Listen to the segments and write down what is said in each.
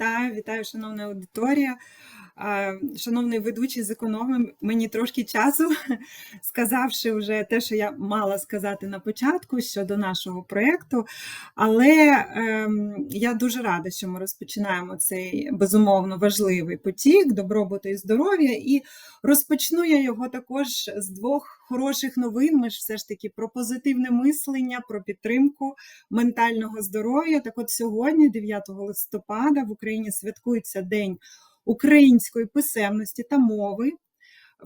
Вітаю, вітаю, шановна аудиторія. Шановний ведучий, зекономив мені трошки часу, сказавши вже те, що я мала сказати на початку щодо нашого проєкту. Але ем, я дуже рада, що ми розпочинаємо цей безумовно важливий потік добробуту і здоров'я. І розпочну я його також з двох хороших новин. Ми ж все ж таки про позитивне мислення, про підтримку ментального здоров'я. Так от сьогодні, 9 листопада, в Україні святкується День української писемності та мови.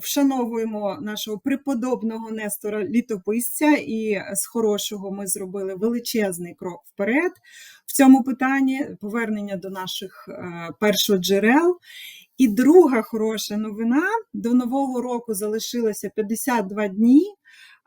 Вшановуємо нашого преподобного Нестора літописця, і з хорошого ми зробили величезний крок вперед в цьому питанні повернення до наших е, першоджерел. І друга хороша новина: до нового року залишилося 52 дні.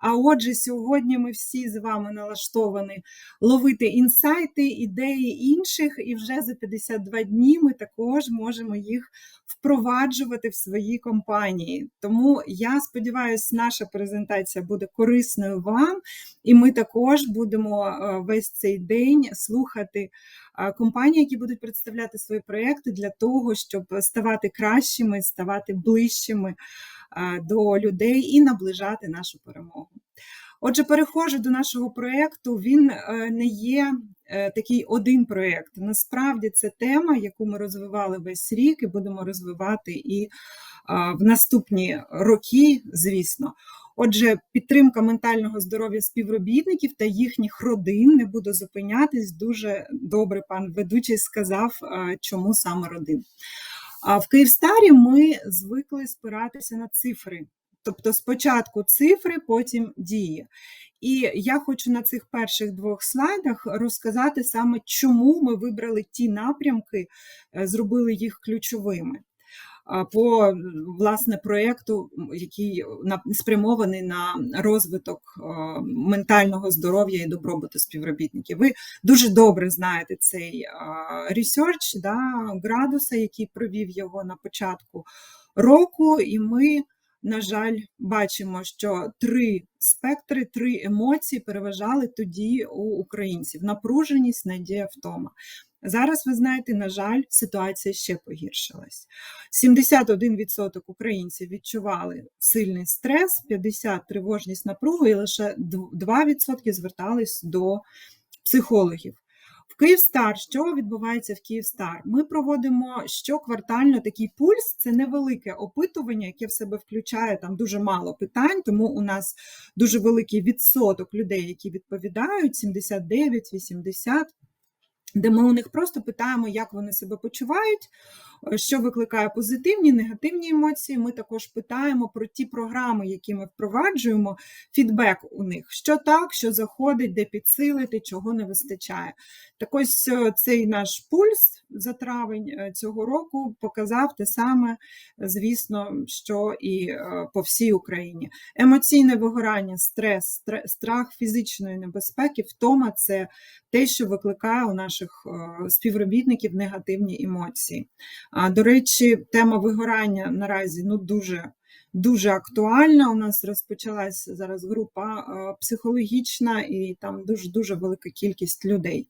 А отже, сьогодні ми всі з вами налаштовані ловити інсайти, ідеї інших, і вже за 52 дні ми також можемо їх впроваджувати в свої компанії. Тому я сподіваюся, наша презентація буде корисною вам, і ми також будемо е, весь цей день слухати е, компанії, які будуть представляти свої проекти для того, щоб ставати кращими, ставати ближчими до людей і наближати нашу перемогу. Отже, переходжу до нашого проєкту. Він не є такий один проєкт. Насправді це тема, яку ми розвивали весь рік і будемо розвивати і в наступні роки, звісно. Отже, підтримка ментального здоров'я співробітників та їхніх родин не буду зупинятись. Дуже добре пан ведучий сказав, чому саме родин. А в Київстарі ми звикли спиратися на цифри. Тобто спочатку цифри, потім дії. І я хочу на цих перших двох слайдах розказати саме, чому ми вибрали ті напрямки, е, зробили їх ключовими. По власне проєкту, який спрямований на розвиток ментального здоров'я і добробуту співробітників. Ви дуже добре знаєте цей ресерч да, градуса, який провів його на початку року, і ми на жаль, бачимо, що три спектри, три емоції переважали тоді у українців: напруженість, надія, втома. Зараз, ви знаєте, на жаль, ситуація ще погіршилась. 71% українців відчували сильний стрес, 50% тривожність напругу, і лише 2% звертались до психологів. В Київстар, що відбувається в Київстар? Ми проводимо щоквартально такий пульс, це невелике опитування, яке в себе включає там дуже мало питань, тому у нас дуже великий відсоток людей, які відповідають: 79-80 де ми у них просто питаємо, як вони себе почувають, е, що викликає позитивні, негативні емоції. Ми також питаємо про ті програми, які ми впроваджуємо, фідбек у них, що так, що заходить, де підсилити, чого не вистачає. Так ось е, цей наш пульс за травень е, цього року показав те саме, звісно, що і по всій Україні. Емоційне вигорання, стрес, страх фізичної небезпеки, втома це те, що викликає у наших е, співробітників негативні емоції. До речі, тема вигорання наразі ну, дуже дуже актуальна. У нас розпочалася зараз група е, психологічна і там дуже дуже велика кількість людей.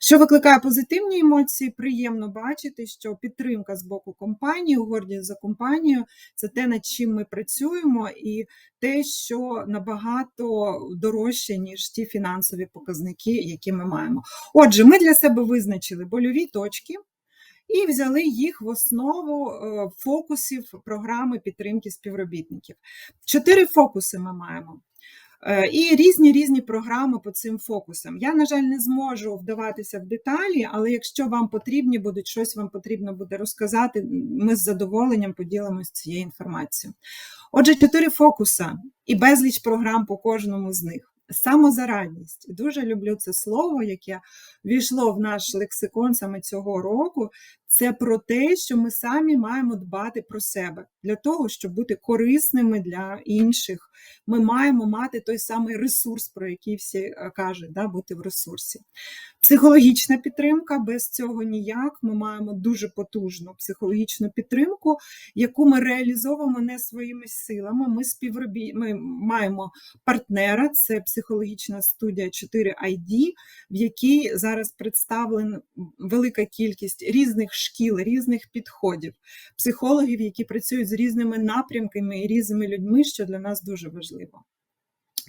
Що викликає позитивні емоції, приємно бачити, що підтримка з боку компанії, гордість за компанію це те, над чим ми працюємо, і те, що набагато дорожче, ніж ті фінансові показники, які ми маємо. Отже, ми для себе визначили больові точки. І взяли їх в основу е, фокусів програми підтримки співробітників. Чотири фокуси ми маємо. Е, і різні різні програми по цим фокусам. Я, на жаль, не зможу вдаватися в деталі, але якщо вам потрібні будуть щось вам потрібно буде розказати, ми з задоволенням поділимось цією інформацією. Отже, чотири фокуса і безліч програм по кожному з них. Самозарадність. Дуже люблю це слово, яке війшло в наш лексикон саме цього року. Це про те, що ми самі маємо дбати про себе для того, щоб бути корисними для інших. Ми маємо мати той самий ресурс, про який всі е, кажуть, да, бути в ресурсі. Психологічна підтримка без цього ніяк. Ми маємо дуже потужну психологічну підтримку, яку ми реалізовуємо не своїми силами. Ми співробі... ми маємо партнера, це психологічна студія 4ID, в якій зараз представлена велика кількість різних шкіл, різних підходів, психологів, які працюють з різними напрямками і різними людьми, що для нас дуже важливо.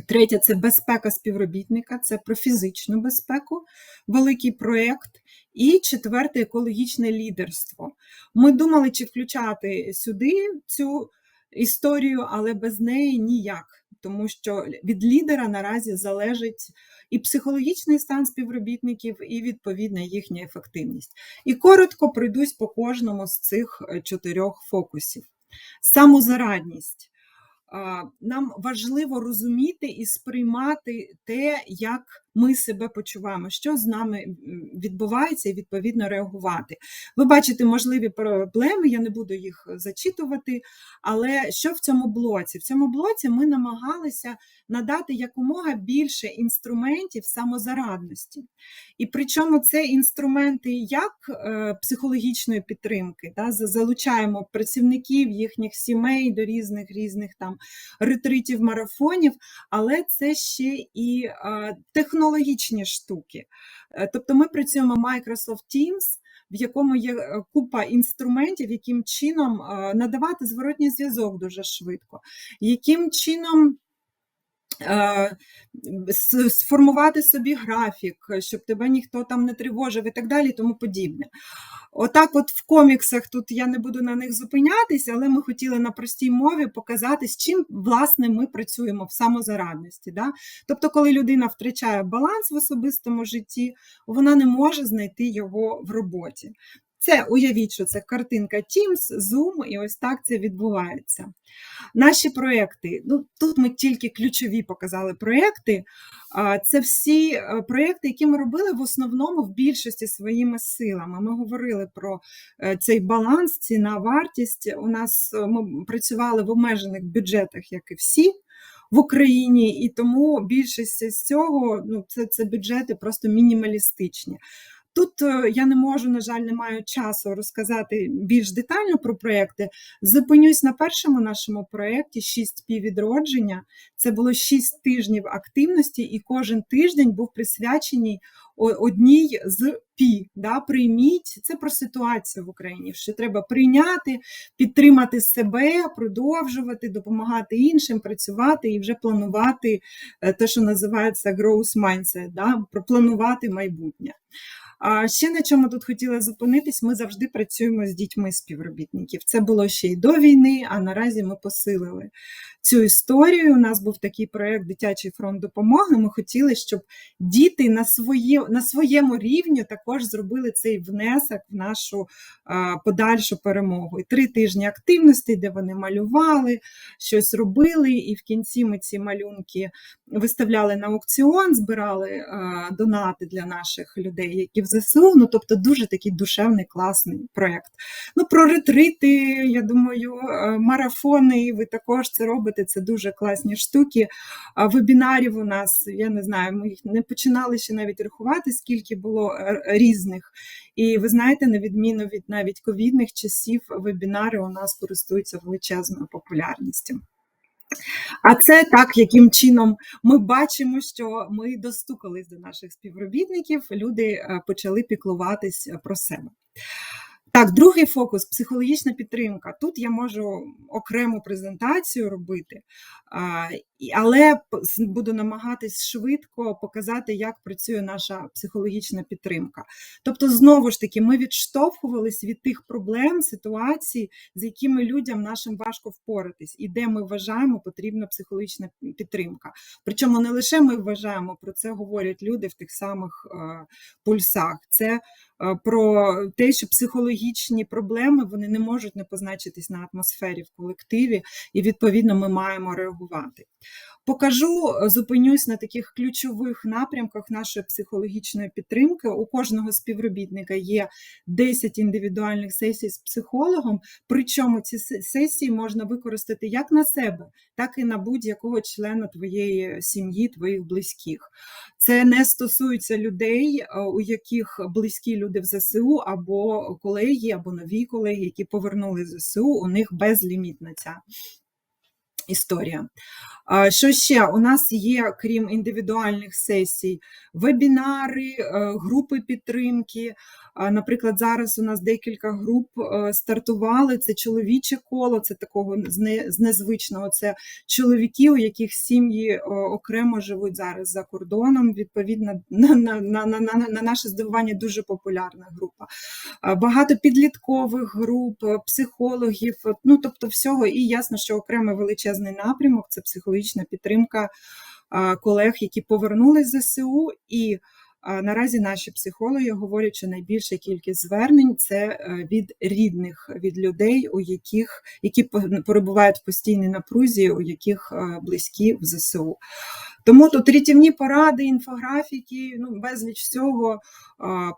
Третє це безпека співробітника, це про фізичну безпеку, великий проєкт. І четверте екологічне лідерство. Ми думали, чи включати сюди цю історію, але без неї ніяк, тому що від лідера наразі залежить і психологічний стан співробітників, і відповідна їхня ефективність. І коротко пройдусь по кожному з цих е, чотирьох фокусів. Самозарадність. Нам важливо розуміти і сприймати те, як ми себе почуваємо, що з нами відбувається, і відповідно реагувати. Ви бачите можливі проблеми, я не буду їх зачитувати. Але що в цьому блоці? В цьому блоці ми намагалися надати якомога більше інструментів самозарадності. І причому це інструменти як е, психологічної підтримки, да, залучаємо працівників їхніх сімей до різних різних там ретритів, марафонів, але це ще і е, технологічні штуки. Е, тобто ми працюємо Microsoft Teams. В якому є купа інструментів, яким чином надавати зворотній зв'язок дуже швидко, яким чином Е, сформувати собі графік, щоб тебе ніхто там не тривожив і так далі, і тому подібне. Отак, от в коміксах тут я не буду на них зупинятися, але ми хотіли на простій мові показати, з чим власне ми працюємо в самозарадності. Да? Тобто, коли людина втрачає баланс в особистому житті, вона не може знайти його в роботі. Це уявіть, що це картинка Teams, Zoom, і ось так це відбувається. Наші проекти, ну тут ми тільки ключові показали проекти. Це всі е, проекти, які ми робили в основному в більшості своїми силами. Ми говорили про е, цей баланс, ціна, вартість. У нас е, ми працювали в обмежених бюджетах, як і всі. В Україні, і тому більшість з цього ну це це бюджети просто мінімалістичні. Тут е, я не можу, на жаль, не маю часу розказати більш детально про проекти. Зупинюсь на першому нашому проєкті «6 пі відродження. Це було 6 тижнів активності, і кожен тиждень був присвячений одній з пі. Да? Прийміть це про ситуацію в Україні, що треба прийняти, підтримати себе, продовжувати, допомагати іншим, працювати і вже планувати е, те, що називається growth mindset, да? пропланувати майбутнє. А ще на чому тут хотіла зупинитись, ми завжди працюємо з дітьми співробітників. Це було ще й до війни, а наразі ми посилили цю історію. У нас був такий проєкт Дитячий фронт допомоги. Ми хотіли, щоб діти на своє, на своєму рівні також зробили цей внесок в нашу а, подальшу перемогу. І три тижні активності, де вони малювали, щось робили, і в кінці ми ці малюнки виставляли на аукціон, збирали а, донати для наших людей, які ЗСУ. Ну тобто, дуже такий душевний, класний проєкт. Ну, про ретрити, я думаю, марафони. Ви також це робите. Це дуже класні штуки. Вебінарів у нас, я не знаю, ми їх не починали ще навіть рахувати, скільки було е, різних. І ви знаєте, на відміну від навіть ковідних часів, вебінари у нас користуються величезною популярністю. А це так, яким чином ми бачимо, що ми достукались до наших співробітників, люди е, почали піклуватись про себе. Так, другий фокус психологічна підтримка. Тут я можу окрему презентацію робити, але буду намагатись швидко показати, як працює наша психологічна підтримка. Тобто, знову ж таки, ми відштовхувались від тих проблем, ситуацій, з якими людям нашим важко впоратись, і де ми вважаємо, потрібна психологічна підтримка. Причому не лише ми вважаємо, про це говорять люди в тих самих пульсах. Це про те, що психологічні проблеми вони не можуть не позначитись на атмосфері в колективі, і відповідно ми маємо реагувати. Покажу, зупинюсь на таких ключових напрямках нашої психологічної підтримки. У кожного співробітника є 10 індивідуальних сесій з психологом, причому ці сесії можна використати як на себе, так і на будь-якого члена твоєї сім'ї, твоїх близьких. Це не стосується людей, у яких близькі люди в ЗСУ, або колеги, або нові колеги, які повернули ЗСУ, у них безлімітна ця історія. Що ще? У нас є, крім індивідуальних сесій, вебінари, е, групи підтримки. Наприклад, зараз у нас декілька груп е, стартували. Це чоловіче коло, це такого з незвичного. Це чоловіки, у яких сім'ї е, окремо живуть зараз за кордоном. Відповідно, на, на, на, на, на на наше здивування дуже популярна група. Багато підліткових груп, психологів, ну тобто всього. І ясно, що окремий величезний напрямок це психологічна підтримка колег, які повернулись з ЗСУ. І наразі наші психологи говорять, що найбільша кількість звернень це е, від рідних, від людей, у яких які перебувають в постійній напрузі, у яких е, близькі в ЗСУ. Тому тут рятівні поради, інфографіки, ну безліч всього,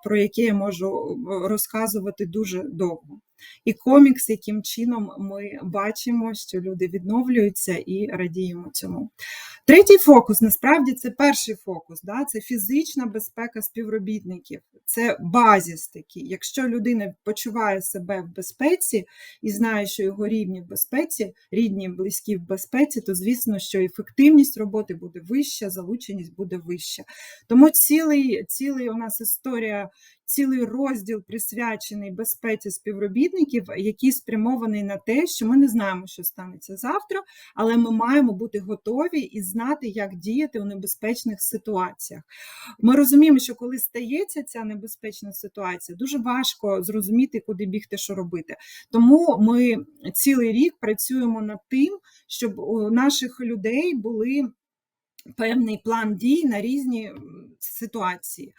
про яке я можу е, розказувати дуже довго. І комікс, яким чином ми бачимо, що люди відновлюються і радіємо цьому. Третій фокус насправді це перший фокус, да? це фізична безпека співробітників, це базіс такий. Якщо людина почуває себе в безпеці і знає, що його рідні в безпеці, рідні, близькі в безпеці, то звісно, що ефективність роботи буде вища, залученість буде вища. Тому цілий, цілий у нас історія цілий розділ присвячений безпеці співробітників, який спрямований на те, що ми не знаємо, що станеться завтра, але ми маємо бути готові і знати, як діяти у небезпечних ситуаціях. Ми розуміємо, що коли стається ця небезпечна ситуація, дуже важко зрозуміти, куди бігти, що робити. Тому ми цілий рік працюємо над тим, щоб у наших людей були певний план дій на різні ситуації.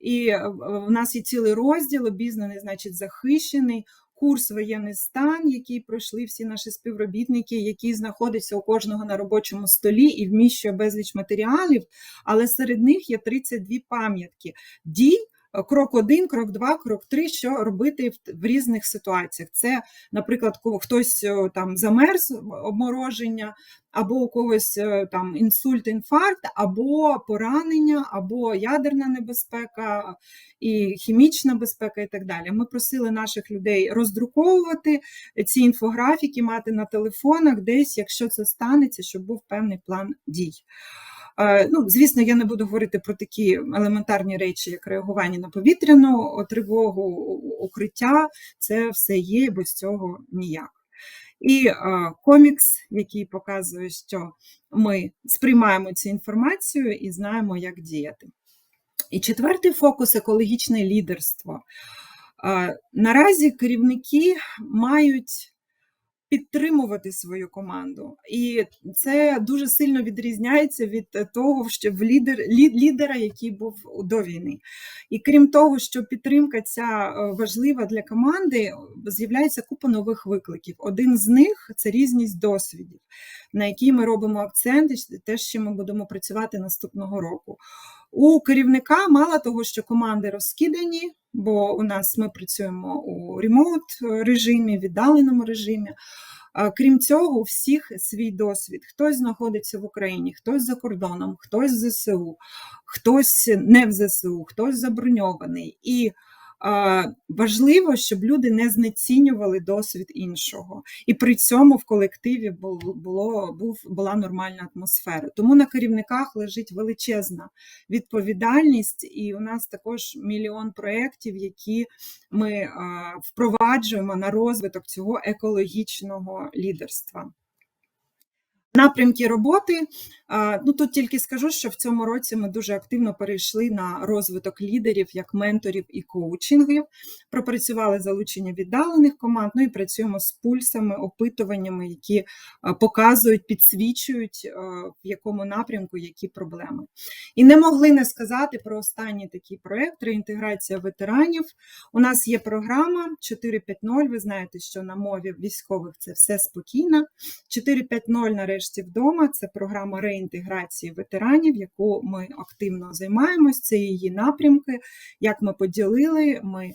І е, в нас є цілий розділ, обізнаний, значить, захищений. Курс воєнний стан, який пройшли всі наші співробітники, який знаходиться у кожного на робочому столі і вміщує безліч матеріалів, але серед них є 32 пам'ятки дій. Крок один, крок два, крок три, що робити в, в різних ситуаціях. Це, наприклад, хтось е, там замерз, обмороження, або у когось е, там інсульт, інфаркт, або поранення, або ядерна небезпека, і хімічна безпека, і так далі. Ми просили наших людей роздруковувати ці інфографіки, мати на телефонах десь, якщо це станеться, щоб був певний план дій. Е, Ну, звісно, я не буду говорити про такі елементарні речі, як реагування на повітряну тривогу, укриття. Це все є, без цього ніяк. І е, комікс, який показує, що ми сприймаємо цю інформацію і знаємо, як діяти. І четвертий фокус екологічне лідерство. Е, Наразі керівники мають підтримувати свою команду, і це дуже сильно відрізняється від того, що в лідер, лі- лідера, який був до війни. І крім того, що підтримка ця е, важлива для команди, з'являється купа нових викликів. Один з них це різність досвідів, на які ми робимо акцент, і те, чим ми будемо працювати наступного року. У керівника мало того, що команди розкидані, бо у нас ми працюємо у ремоут режимі, віддаленому режимі. Крім цього, у всіх свій досвід. Хтось знаходиться в Україні, хтось за кордоном, хтось в ЗСУ, хтось не в ЗСУ, хтось заброньований. І важливо, щоб люди не знецінювали досвід іншого. І при цьому в колективі було, був, була нормальна атмосфера. Тому на керівниках лежить величезна відповідальність, і у нас також мільйон проєктів, які ми впроваджуємо на розвиток цього екологічного лідерства. Напрямки роботи. Ну тут тільки скажу, що в цьому році ми дуже активно перейшли на розвиток лідерів як менторів і коучингів. Пропрацювали залучення віддалених команд. Ну і працюємо з пульсами, опитуваннями, які показують, підсвічують, в якому напрямку які проблеми. І не могли не сказати про останній такий проект реінтеграція ветеранів. У нас є програма 4.5.0. Ви знаєте, що на мові військових це все спокійно. 4.5.0 нарешті вдома. Це програма реінтеграції ветеранів, яку ми активно займаємось. Це її напрямки. Як ми поділили, ми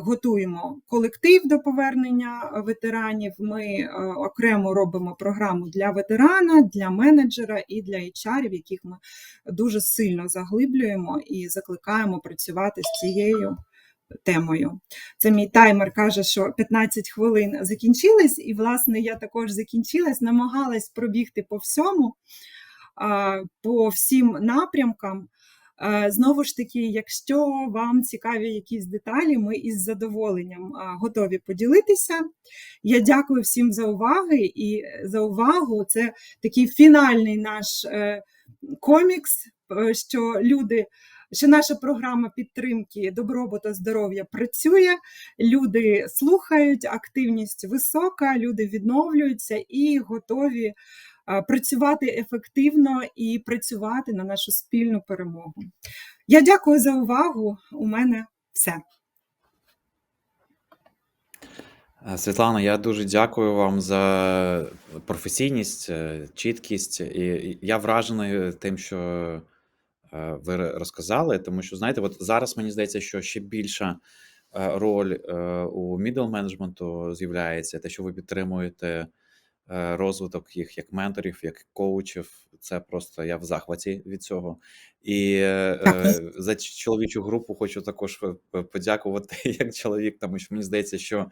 готуємо колектив до повернення ветеранів. Ми окремо робимо програму для ветерана, для менеджера і для HR, яких ми дуже сильно заглиблюємо і закликаємо працювати з цією темою. Це мій таймер каже, що 15 хвилин закінчились, і, власне, я також закінчилась, намагалась пробігти по всьому, по всім напрямкам. Е, Знову ж таки, якщо вам цікаві якісь деталі, ми із задоволенням готові поділитися. Я дякую всім за уваги і за увагу. Це такий фінальний наш е, комікс, е, що люди, що наша програма підтримки добробуту здоров'я працює. Люди слухають, активність висока, люди відновлюються і готові працювати ефективно і працювати на нашу спільну перемогу. Я дякую за увагу. У мене все. Е, Світлано, я дуже дякую вам за професійність, е, чіткість. І я вражений тим, що е, ви розказали, тому що, знаєте, от зараз мені здається, що ще більша е, роль е, у middle менеджменту з'являється, те, що ви підтримуєте е, розвиток їх як менторів, як коучів. Це просто я в захваті від цього. І е, е, за чоловічу групу хочу також е, подякувати як чоловік, тому що мені здається, що е, е,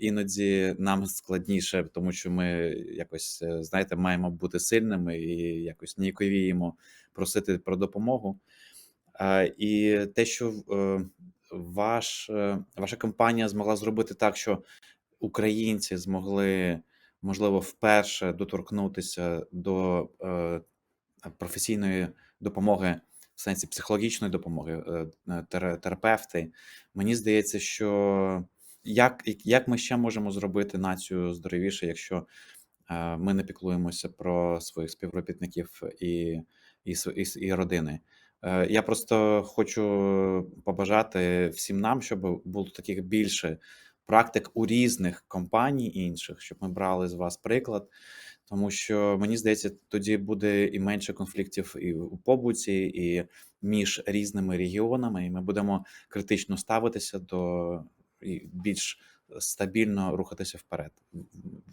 іноді нам складніше, тому що ми якось, е, знаєте, маємо бути сильними і якось ніяковіємо просити про допомогу. Е, І те, що е, ваш, е, ваша компанія змогла зробити так, що українці змогли, можливо, вперше доторкнутися до е, професійної допомоги, в сенсі психологічної допомоги, е, е, терапевти. Мені здається, що як, як ми ще можемо зробити націю здоровіше, якщо е, ми не піклуємося про своїх співробітників і, і, і, і родини. Е, Я просто хочу побажати всім нам, щоб було таких більше практик у різних компаній інших, щоб ми брали з вас приклад, тому що мені здається, тоді буде і менше конфліктів і у побуті, і між різними регіонами, і ми будемо критично ставитися до і більш стабільно рухатися вперед.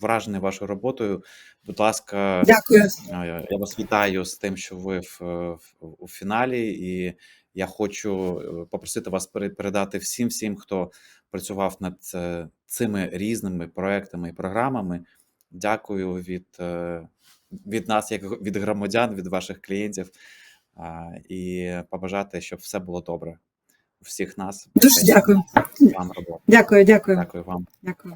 Вражений вашою роботою. Будь ласка, Дякую. Е, Я вас вітаю з тим, що ви в, в у фіналі, і я хочу е, попросити вас передати всім, всім, хто працював над е, цими різними проектами і програмами. Дякую від, від нас, як від громадян, від ваших клієнтів, і побажати, щоб все було добре всіх нас. Дуже дякую. вам робота. Дякую, дякую, Дякую вам. дякую.